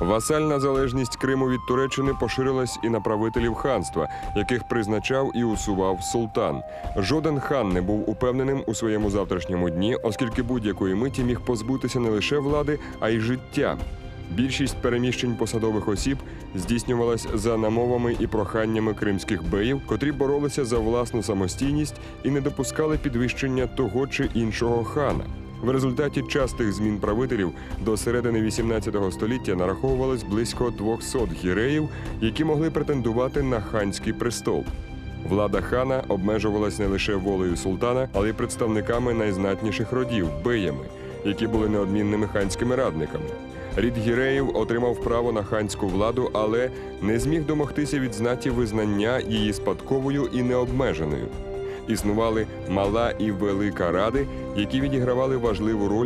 Васальна залежність Криму від Туреччини поширилась і на правителів ханства, яких призначав і усував султан. Жоден хан не був упевненим у своєму завтрашньому дні, оскільки будь-якої миті міг позбутися не лише влади, а й життя. Більшість переміщень посадових осіб здійснювалась за намовами і проханнями кримських беїв, котрі боролися за власну самостійність і не допускали підвищення того чи іншого хана. В результаті частих змін правителів до середини 18 століття нараховувалось близько 200 гіреїв, які могли претендувати на ханський престол. Влада хана обмежувалась не лише волею султана, але й представниками найзнатніших родів беями, які були неодмінними ханськими радниками. Рід гіреїв отримав право на ханську владу, але не зміг домогтися від знаті визнання її спадковою і необмеженою. Існували мала і велика ради, які відігравали важливу роль